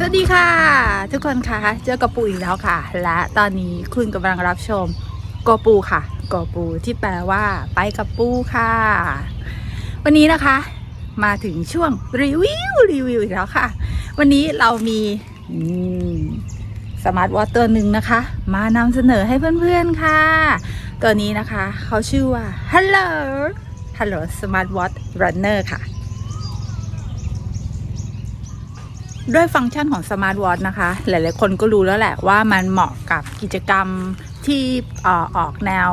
สวัสดีค่ะ ทุกคนคะเจอกับปูอีกแล้วค่ะ และตอนนี้คุณกำลังรับชมโกปูค่ะโกปูที่แปลว่า ไปกับปูค่ะ วันนี้นะคะ มาถึงช่วงรีวิวรีวิวอีกแล้วค่ะ วันนี้เรามีสมาร์ทวอทตัวหนึ่งนะคะ มานำเสนอให้เพื่อนๆค่ะ ตัวนี้นะคะ เขาชื่อว่า Hello Hello Smart Watch Runner ค่ะ ด้วยฟังก์ชันของ Smart Watch นะคะ หลาย ๆ คนก็รู้แล้วแหละว่ามันเหมาะกับกิจกรรมที่อออกแนว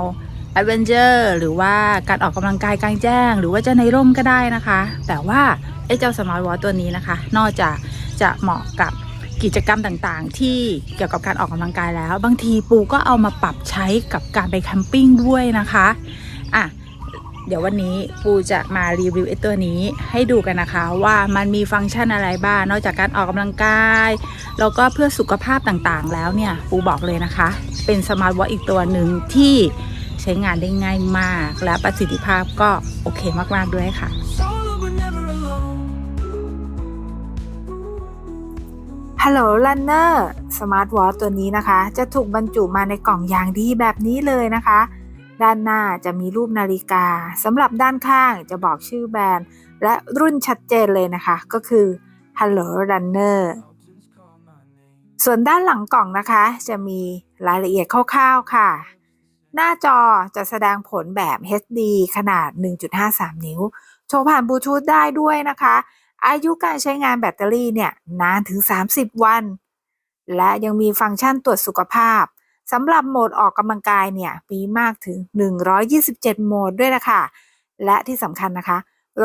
a d v e n t u r e หรือว่าการออกกำลังกายกลางแจ้ง หรือว่าจะในร่มก็ได้นะคะ แต่ว่าไอ้เจ้า Smart Watch ตัวนี้นะคะ นอกจากจะเหมาะกับกิจกรรมต่างๆ ที่เกี่ยวกับการออกกำลังกายแล้ว บางทีปูก็เอามาปรับใช้กับการไปแคมปิ้งด้วยนะคะอะ เดี๋ยววันนี้ปูจะมารีวิวไอ้ตัวนี้ให้ดูกันนะคะ ว่ามันมีฟังก์ชันอะไรบ้างนอกจากการออกกำลังกายแล้วก็เพื่อสุขภาพต่างๆ แล้วเนี่ยปูบอกเลยนะคะ เป็นสมาร์ทวอทอีกตัวหนึ่งที่ใช้งานได้ง่ายมาก และประสิทธิภาพก็โอเคมากๆด้วยค่ะ Solo but never alone. Hello Runner Smart Watch ตัวนี้นะคะ จะถูกบรรจุมาในกล่องอย่างดีแบบนี้เลยนะคะ ด้านหน้าจะมีรูปนาฬิกาสำหรับด้านข้างจะบอกชื่อแบรนด์ และรุ่นชัดเจนเลยนะคะ ก็คือ Hello Runner ส่วนด้านหลังกล่องนะคะ จะมีรายละเอียดคร่าวๆค่ะ หน้าจอจะแสดงผลแบบ HD ขนาด 1.53 นิ้วโทรผ่านบลูทูธได้ด้วยนะคะ อายุการใช้งานแบตเตอรี่เนี่ยนานถึง 30 วัน และยังมีฟังก์ชันตรวจสุขภาพ สำหรับโหมดออกกำลังกายเนี่ยมีมากถึง 127 โหมดด้วยนะคะและที่สำคัญนะคะ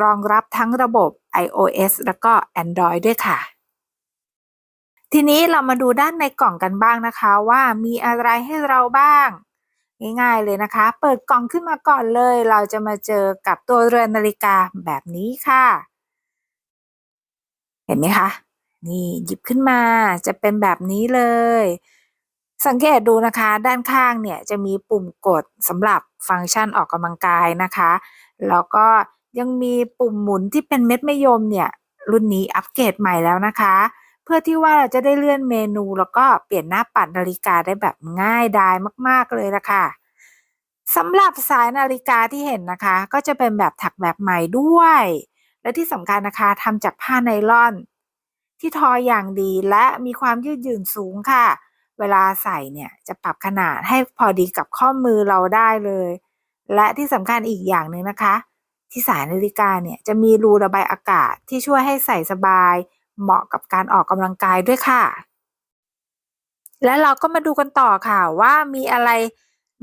รองรับทั้งระบบ iOS แล้วก็ Android ด้วยค่ะ ทีนี้เรามาดูด้านในกล่องกันบ้างนะคะว่ามีอะไรให้เราบ้าง ง่ายๆเลยนะคะ เปิดกล่องขึ้นมาก่อนเลย เราจะมาเจอกับตัวเรือนนาฬิกาแบบนี้ค่ะ เห็นไหมคะ นี่หยิบขึ้นมาจะเป็นแบบนี้เลย สังเกตดูนะคะด้านข้างเนี่ยจะมีปุ่มกดสำหรับฟังก์ชันออกกำลังกายนะคะ แล้วก็ยังมีปุ่มหมุนที่เป็นเม็ดมะยมเนี่ยรุ่นนี้อัปเกรดใหม่แล้วนะคะ เพื่อที่ว่าเราจะได้เลื่อนเมนู แล้วก็เปลี่ยนหน้าปัดนาฬิกาได้แบบง่ายดายมาก ๆเลยละค่ะสำหรับสายนาฬิกาที่เห็นนะคะ ก็จะเป็นแบบถักแบบใหม่ด้วย และที่สำคัญนะคะทำจากผ้าไนลอน ที่ทออย่างดีและมีความยืดหยุ่นสูงค่ะ เวลาใส่เนี่ยจะปรับขนาดให้พอดีกับข้อมือเราได้เลย และที่สำคัญอีกอย่างหนึ่งนะคะ ที่สายนาฬิกาเนี่ยจะมีรูระบายอากาศที่ช่วยให้ใส่สบาย เหมาะกับการออกกำลังกายด้วยค่ะ และเราก็มาดูกันต่อค่ะว่ามีอะไร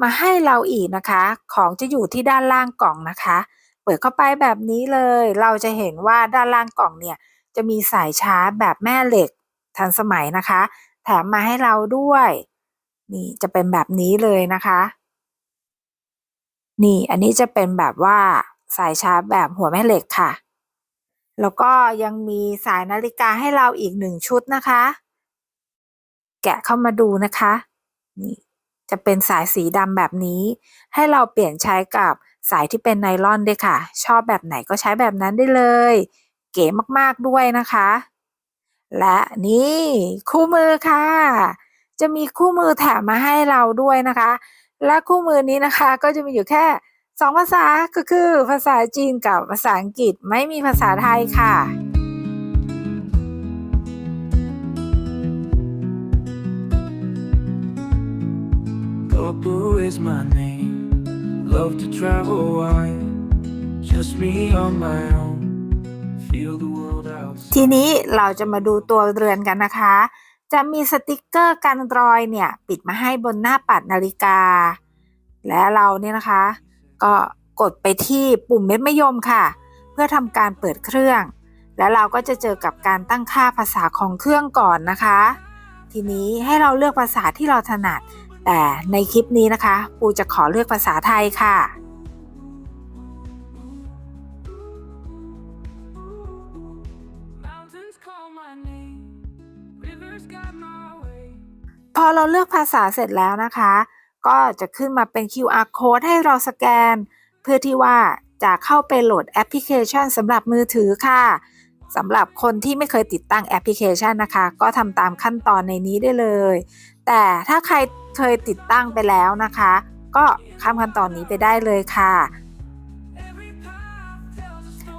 มาให้เราอีกนะคะ ของจะอยู่ที่ด้านล่างกล่องนะคะ เปิดเข้าไปแบบนี้เลย เราจะเห็นว่าด้านล่างกล่องเนี่ยจะมีสายชาร์จแบบแม่เหล็กทันสมัยนะคะ แถมมาให้เราด้วย นี่จะเป็นแบบนี้เลยนะคะ นี่อันนี้จะเป็นแบบว่าสายชาร์จแบบหัวแม่เหล็กค่ะ แล้วก็ยังมีสายนาฬิกาให้เราอีกหนึ่งชุดนะคะ แกะเข้ามาดูนะคะ นี่จะเป็นสายสีดำแบบนี้ ให้เราเปลี่ยนใช้กับสายที่เป็นไนลอนด้วยค่ะ ชอบแบบไหนก็ใช้แบบนั้นได้เลย เก๋มากๆด้วยนะคะ และนี่คู่มือค่ะ จะมีคู่มือแถมมาให้เราด้วยนะคะ และคู่มือนี้นะคะก็จะมีอยู่แค่สองภาษาก็คือภาษาจีนกับภาษาอังกฤษไม่มีภาษาไทยค่ะ Just me on my own. Feel the world out. ทีนี้เราจะมาดูตัวเรือนกันนะคะ จะมีสติกเกอร์กันรอยเนี่ยปิดมาให้บนหน้าปัดนาฬิกา และเราเนี่ยนะคะ ก็กดไปที่ปุ่มเม็ดมะยมค่ะ เพื่อทำการเปิดเครื่อง แล้วเราก็จะเจอกับการตั้งค่าภาษาของเครื่องก่อนนะคะ ทีนี้ให้เราเลือกภาษาที่เราถนัด แต่ในคลิปนี้นะคะ ปูจะขอเลือกภาษาไทยค่ะ พอเราเลือกภาษาเสร็จแล้วนะคะ ก็จะขึ้นมาเป็น QR code ให้เราสแกน เพื่อที่ว่าจะเข้าไปโหลดแอปพลิเคชันสำหรับมือถือค่ะสำหรับคนที่ไม่เคยติดตั้งแอปพลิเคชันนะคะ ก็ทำตามขั้นตอนในนี้ได้เลย แต่ถ้าใครเคยติดตั้งไปแล้วนะคะ ก็ข้ามขั้นตอนนี้ไปได้เลยค่ะ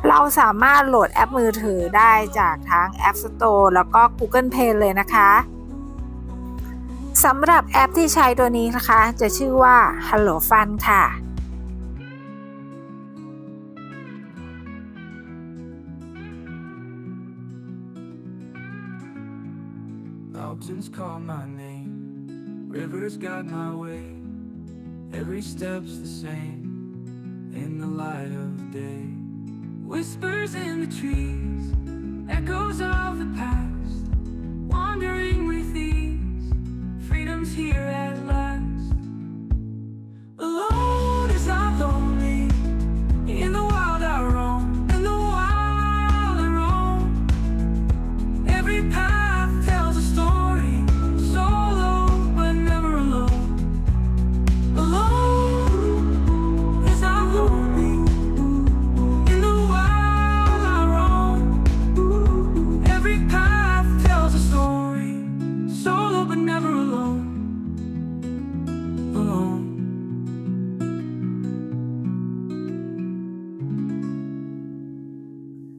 เราสามารถโหลดแอปมือถือได้จากทั้ง App Store แล้วก็ Google Play เลยนะคะ สำหรับแอปที่ใช้ตัวนี้นะคะ จะชื่อว่า Hello Fun ค่ะ Mountains call my name, rivers guide my way. Every step's the same in the light of day. Whispers in the trees, echoes of the past. Wandering with ease, here at last.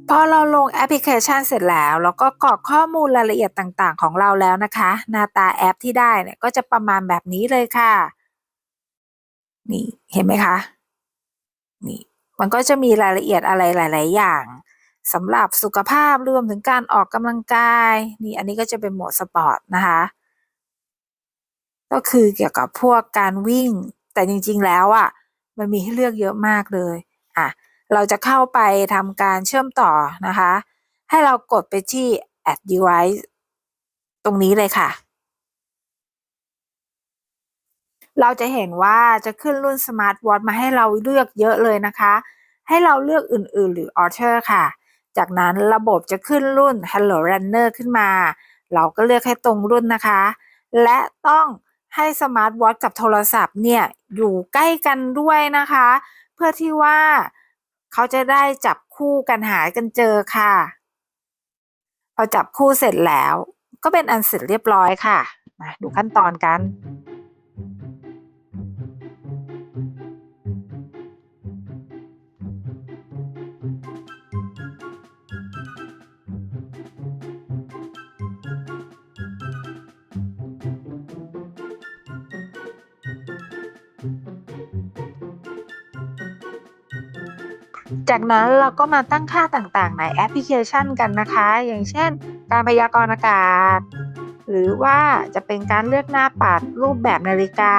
พอเราลงแอปพลิเคชันเสร็จแล้ว แล้วก็กรอกข้อมูลรายละเอียดต่างๆ ของเราแล้วนะคะ หน้าตาแอปที่ได้เนี่ยก็จะประมาณแบบนี้เลยค่ะ นี่เห็นไหมคะ นี่มันก็จะมีรายละเอียดอะไรหลาย ๆ อย่างสำหรับสุขภาพรวมถึงการออกกำลังกาย นี่อันนี้ก็จะเป็นโหมดสปอร์ตนะคะ ก็คือเกี่ยวกับพวกการวิ่ง แต่จริง ๆ แล้วอะมันมีให้เลือกเยอะมากเลยอะ เราจะเข้าไปทำการเชื่อมต่อนะคะ ให้เรากดไปที่ add device ตรงนี้เลยค่ะ เราจะเห็นว่าจะขึ้นรุ่น Smart Watch มาให้เราเลือกเยอะเลยนะคะ ให้เราเลือกอื่นๆ หรือ Alter ค่ะ จากนั้นระบบจะขึ้นรุ่น Hello Runner ขึ้นมา เราก็เลือกให้ตรงรุ่นนะคะ และต้องให้ Smart Watch กับโทรศัพท์เนี่ยอยู่ใกล้กันด้วยนะคะ เพื่อที่ว่า เขาจะได้จับคู่กันหากันเจอค่ะ พอจับคู่เสร็จแล้ว ก็เป็นอันเสร็จเรียบร้อยค่ะ มาดูขั้นตอนกัน จากนั้นเราก็มาตั้งค่าต่างๆ ในแอปพลิเคชันกันนะคะ อย่างเช่น การพยากรณ์อากาศ หรือว่าจะเป็นการเลือกหน้าปัดรูปแบบนาฬิกา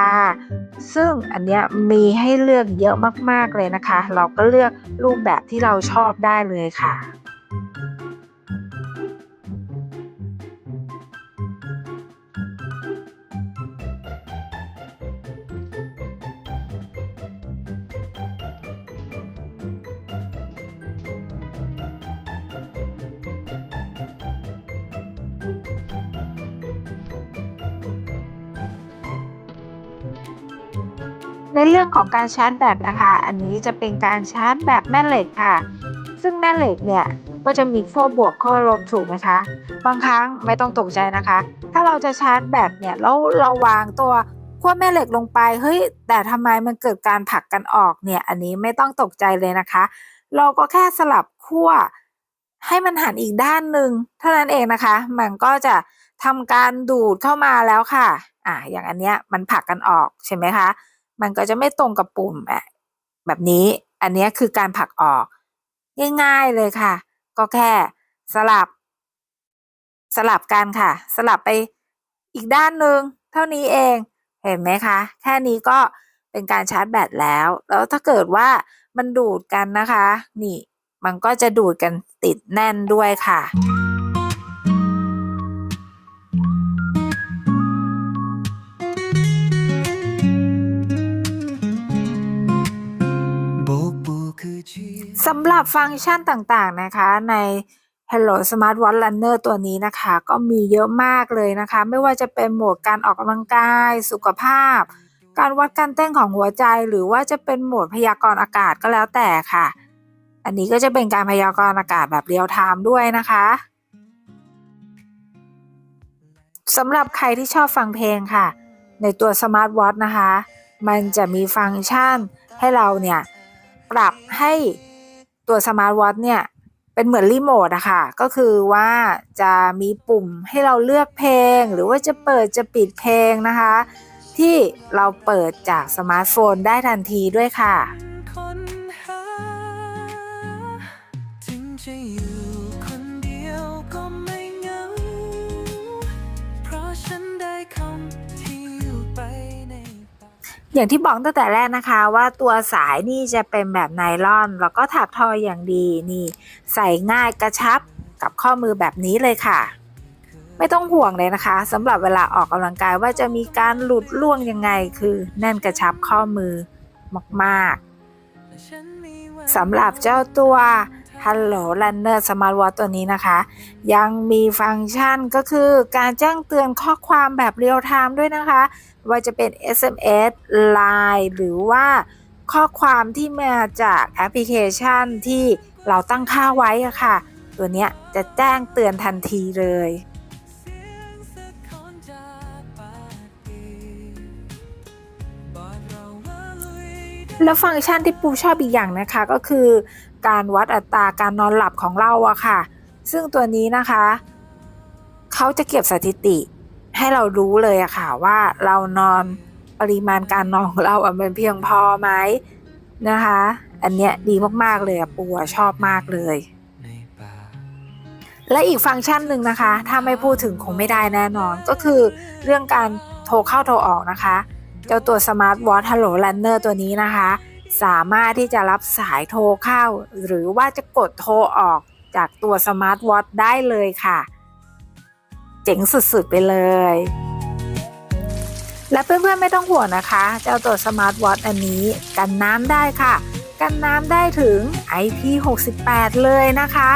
ซึ่งอันเนี้ยมีให้เลือกเยอะมากๆเลยนะคะ เราก็เลือกรูปแบบที่เราชอบได้เลยค่ะ ในเรื่องของการชาร์จแบตนะคะ อันนี้จะเป็นการชาร์จแบบแม่เหล็กค่ะ ซึ่งแม่เหล็กเนี่ยก็จะมีขั้วบวกขั้วลบถูกไหมคะ บางครั้งไม่ต้องตกใจนะคะ ถ้าเราจะชาร์จแบตเนี่ยแล้วเราวางตัวขั้วแม่เหล็กลงไป เฮ้ย แต่ทำไมมันเกิดการผลักกันออกเนี่ย อันนี้ไม่ต้องตกใจเลยนะคะ เราก็แค่สลับขั้วให้มันหันอีกด้านหนึ่งเท่านั้นเองนะคะ มันก็จะทำการดูดเข้ามาแล้วค่ะ อ่าอย่างอันเนี้ยมันผลักกันออกใช่ไหมคะ มันก็จะไม่ตรงกับปุ่มอะแบบนี้อันนี้คือการผลักออก ง่ายๆเลยค่ะ ก็แค่สลับ สลับกันค่ะ สลับไปอีกด้านหนึ่งเท่านี้เองเห็นไหมคะ แค่นี้ก็เป็นการชาร์จแบตแล้ว แล้วถ้าเกิดว่ามันดูดกันนะคะ นี่ มันก็จะดูดกันติดแน่นด้วยค่ะ สำหรับฟังก์ชันต่างๆนะคะใน Hello Smart Watch Runner ตัวนี้นะคะ ก็มีเยอะมากเลยนะคะ ไม่ว่าจะเป็นโหมดการออกกำลังกาย สุขภาพ การวัดการเต้นของหัวใจ หรือว่าจะเป็นโหมดพยากรณ์อากาศก็แล้วแต่ค่ะ อันนี้ก็จะเป็นการพยากรณ์อากาศแบบเรียลไทม์ด้วยนะคะสำหรับใครที่ชอบฟังเพลงค่ะ ในตัวสมาร์ทวอทนะคะ มันจะมีฟังก์ชันให้เราเนี่ย ปรับให้ ตัวสมาร์ทวอทเนี่ยเป็นเหมือนรีโมทอะค่ะ ก็คือว่าจะมีปุ่มให้เราเลือกเพลง หรือว่าจะเปิดจะปิดเพลงนะคะ ที่เราเปิดจากสมาร์ทโฟนได้ทันทีด้วยค่ะ อย่างที่บอกตั้งแต่แรกนะคะว่าตัวสายนี่จะเป็นแบบไนลอน แล้วก็ถักทออย่างดีนี่ ใส่ง่ายกระชับกับข้อมือแบบนี้เลยค่ะ ไม่ต้องห่วงเลยนะคะสำหรับเวลาออกกำลังกายว่าจะมีการหลุดล่วงยังไงคือแน่นกระชับข้อมือมากๆสำหรับเจ้าตัว Hello Runner Smart Watch ตัวนี้นะคะ ยังมีฟังก์ชันก็คือการแจ้งเตือนข้อความแบบเรียลไทม์ด้วยนะคะ ว่าจะเป็น SMS Line หรือว่าข้อความที่มาจากแอปพลิเคชันที่เราตั้งค่าไว้อะค่ะ ตัวนี้จะแจ้งเตือนทันทีเลย แล้วฟังก์ชันที่ปูชอบอีกอย่างนะคะก็คือ การวัดอัตราการนอนหลับของเราอะค่ะ ซึ่งตัวนี้นะคะเขาจะเก็บสถิติให้เรารู้เลยอะค่ะว่าเรานอนปริมาณการนอนของเราอะมันเพียงพอไหมนะคะ อันเนี้ยดีมากๆเลยอะปูอะชอบมากเลยในป่าและอีกฟังก์ชันหนึ่งนะคะ ถ้าไม่พูดถึงคงไม่ได้แน่นอน ก็คือเรื่องการโทรเข้าโทรออกนะคะ เจ้าตัว Smart Watch Hello Runner ตัวนี้นะคะ สามารถที่จะรับสายโทรเข้า หรือว่าจะกดโทรออกจากตัว Smart Watch ได้เลยค่ะ เจ๋งสุดๆไปเลย และเพื่อนๆไม่ต้องห่วงนะคะ เจ้าตัว Smart Watch อันนี้กันน้ำได้ค่ะ กันน้ำได้ถึง IP68 เลยนะคะ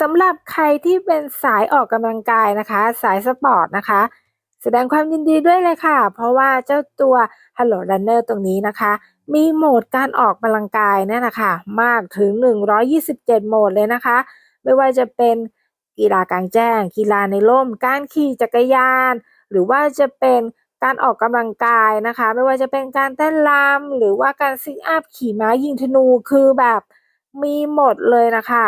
สำหรับใครที่เป็นสายออกกำลังกายนะคะ สายสปอร์ตนะคะ แสดงความยินดีด้วยเลยค่ะ เพราะว่าเจ้าตัว Hello Runner ตรงนี้นะคะ มีโหมดการออกกำลังกายเนี่ยนะคะ มากถึง 127 โหมดเลยนะคะ ไม่ว่าจะเป็นกีฬากลางแจ้ง กีฬาในร่ม การขี่จักรยาน หรือว่าจะเป็นการออกกำลังกายนะคะ ไม่ว่าจะเป็นการเต้นรำหรือว่าการซิทอัพขี่ม้ายิงธนูคือแบบมีหมดเลยนะคะ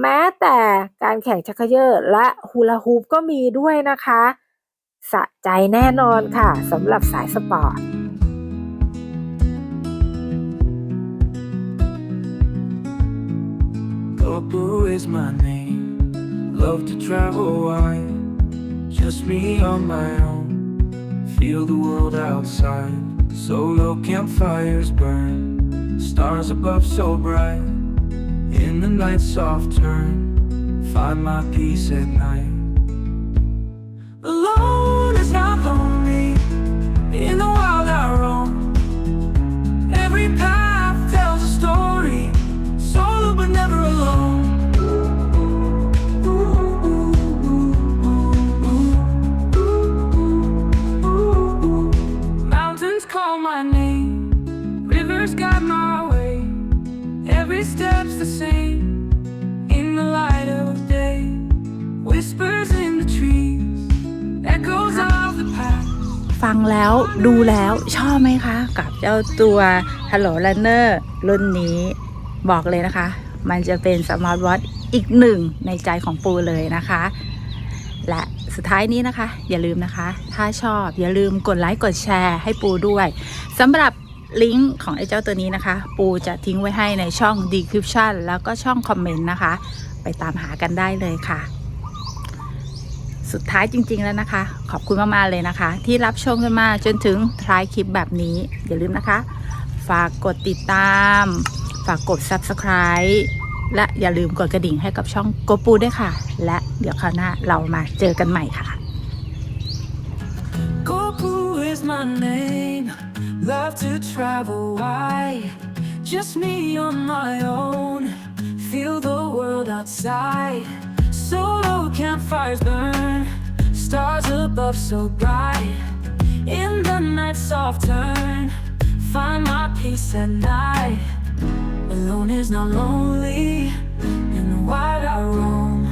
แม้แต่การแข่งชักเขย่อและฮูลาฮูปก็มีด้วยนะคะสะใจแน่นอนค่ะสำหรับสายสปอร์ต Gopu is my name. Love to travel wide. Just me on my own. Feel the world outside. Solo campfires burn. Stars above so bright. In the night's soft turn. Find my peace at night. ฟังแล้วดูแล้วชอบไหมคะ กับเจ้าตัว Hello Runner รุ่นนี้บอกเลยนะคะ มันจะเป็นสมาร์ทวอทอีกหนึ่งในใจของปูเลยนะคะ และสุดท้ายนี้นะคะ อย่าลืมนะคะ ถ้าชอบอย่าลืมกดไลค์กดแชร์ให้ปูด้วยสำหรับลิงก์ของไอ้เจ้าตัวนี้นะคะ ปูจะทิ้งไว้ให้ในช่อง description แล้วก็ช่องคอมเมนต์นะคะ ไปตามหากันได้เลยค่ะ สุดท้ายจริง ๆ แล้วนะคะ ขอบคุณมาก ๆ เลยนะคะ ที่รับชมกันมาจนถึงท้ายคลิปแบบนี้ อย่าลืมนะคะ ฝากกดติดตาม ฝากกด subscribe และอย่าลืมกดกระดิ่งให้กับช่องโกปูด้วยค่ะ และเดี๋ยวคราวหน้าเรามาเจอกันใหม่ค่ะ Goku is my name. Love to travel wide. Just me on my own. Feel the world outside. Solo campfires burn. Above so bright. In the night soft turn. Find my peace at night. Alone is not lonely. In the wild I roam.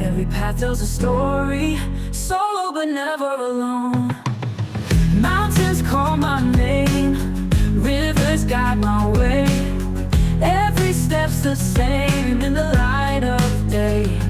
Every path tells a story. Solo but never alone. Mountains call my name. Rivers guide my way. Every step's the same in the light of day.